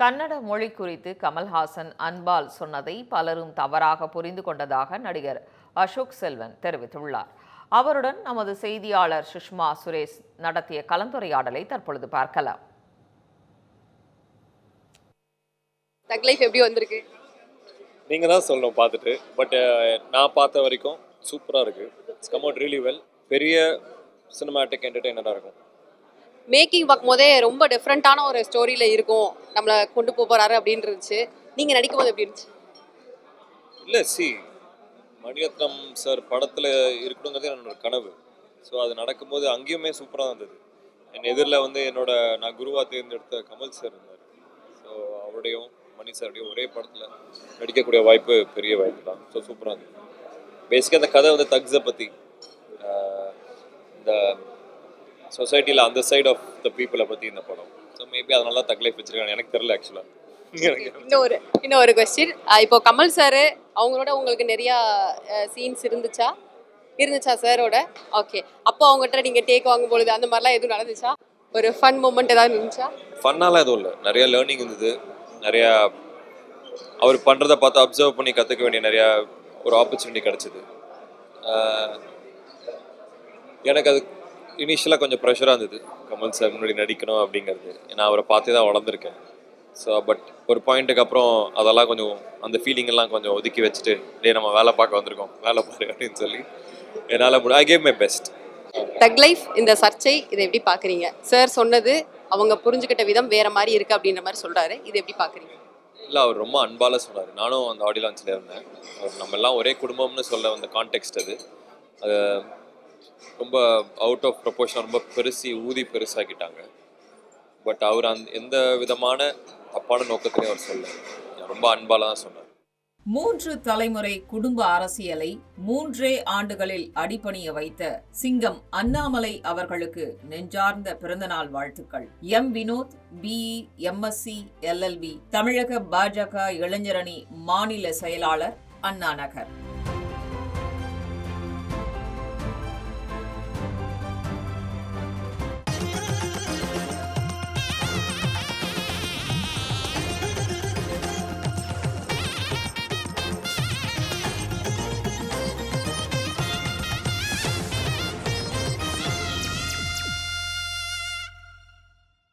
கன்னட மொழி குறித்து கமல்ஹாசன் அன்பால் சொன்னதை பலரும் தவறாக புரிந்து கொண்டதாக நடிகர் அசோக் செல்வன் தெரிவித்துள்ளார். அவருடன் நமது செய்தியாளர் சுஷ்மா சுரேஷ் நடத்திய கலந்துரையாடலை தற்பொழுது பார்க்கலாம். தக் லைஃப் எப்படி வந்திருக்கு? நீங்கள் தான் சொல்லணும் பார்த்துட்டு. பட் நான் பார்த்த வரைக்கும் சூப்பராக இருக்குது it's come out really well பெரிய சினிமாட்டிக் என்டர்டெய்னராக இருக்கும். மேக்கிங் பார்க்கும்போதே ரொம்ப டிஃப்ரெண்ட்டான ஒரு ஸ்டோரியில் இருக்கும். நம்மளை கொண்டு போக போகிறாரு அப்படின்னு இருந்துச்சு. நீங்கள் நடிக்கும் போது எப்படி இருந்துச்சு? இல்லை சி மணிரத்னம் சார் படத்தில் இருக்கணுங்கிறது என்னோட கனவு. ஸோ அது நடக்கும்போது அங்கேயுமே சூப்பராக இருந்தது. என் எதிரில் வந்து என்னோட நான் குருவாக தேர்ந்தெடுத்த கமல் சார் இருந்தார். ஸோ அவருடையும் மணி சாருடையும் ஒரே படத்தில் நடிக்கக்கூடிய வாய்ப்பு பெரிய வாய்ப்பு தான். ஸோ சூப்பராக இருந்தது. பேசிக்காக அந்த கதை வந்து தக்ஸை பற்றி இந்த சொசைட்டியில் அந்த சைடு ஆஃப் த பீப்புளை பற்றி இந்த படம். ஸோ மேபி அதனால தக் லைஃப் வச்சிருக்காங்க எனக்கு தெரியல ஆக்சுவலாக இன்னொரு இன்னொரு கொஸ்டின் இப்போ கமல் சார் அவங்களோட உங்களுக்கு நிறையா சீன்ஸ் இருந்துச்சா? இருந்துச்சா சாரோட ஓகே அப்போ அவங்ககிட்ட நீங்கள் டேக் வாங்கும் பொழுது அந்த மாதிரிலாம் எதுவும் நடந்துச்சா? ஒரு ஃபன் மூமெண்ட் ஏதாவது இருந்துச்சா? ஃபன்னாலாம் எதுவும் இல்லை. நிறைய லேர்னிங் இருந்தது. நிறையா அவர் பண்ணுறத பார்த்து அப்சர்வ் பண்ணி கற்றுக்க வேண்டிய நிறையா ஒரு ஆப்பர்ச்சுனிட்டி கிடச்சிது. எனக்கு அது இனிஷியலாக கொஞ்சம் ப்ரெஷராக இருந்தது. கமல் சார் முன்னாடி நடிக்கணும் அப்படிங்கிறது. ஏன்னா அவரை பார்த்து தான் வளர்ந்துருக்கேன். ஸோ பட் ஒரு பாயிண்ட்டுக்கு அப்புறம் அதெல்லாம் கொஞ்சம் அந்த ஃபீலிங் எல்லாம் கொஞ்சம் ஒதுக்கி வச்சுட்டு டே நம்ம வேலை பார்க்க வந்திருக்கோம். வேலை பாரு அப்படின்னு சொல்லி என்னால் I gave my best Thug Life இந்த சர்ச்சை இதை எப்படி பார்க்குறீங்க? சார் சொன்னது அவங்க புரிஞ்சுக்கிட்ட விதம் வேற மாதிரி இருக்கு அப்படின்ற மாதிரி சொல்றாரு. இதை எப்படி பார்க்குறீங்க? இல்லை அவர் ரொம்ப அன்பால சொன்னார். நானும் அந்த ஆடியோ லான்ச்சில் இருந்தேன் நம்ம எல்லாம் ஒரே குடும்பம்னு சொல்ல வந்த கான்டெக்ட் அது ரொம்ப அவுட் ஆஃப் ப்ரொபோஷன் ரொம்ப பெருசி ஊதி பெருசாக்கிட்டாங்க. பட் அவர் அந் எந்த விதமான தப்பான நோக்கத்திலையும் அவர் சொல்ல ரொம்ப அன்பால தான் சொன்னார் மூன்று தலைமுறை குடும்ப அரசியலை மூன்றே ஆண்டுகளில் அடிபணிய வைத்த சிங்கம் அண்ணாமலை அவர்களுக்கு நெஞ்சார்ந்த பிறந்தநாள் வாழ்த்துக்கள். M. Vinoth BE MSc LLB தமிழக பாஜக இளைஞரணி மாநில செயலாளர் அண்ணா நகர்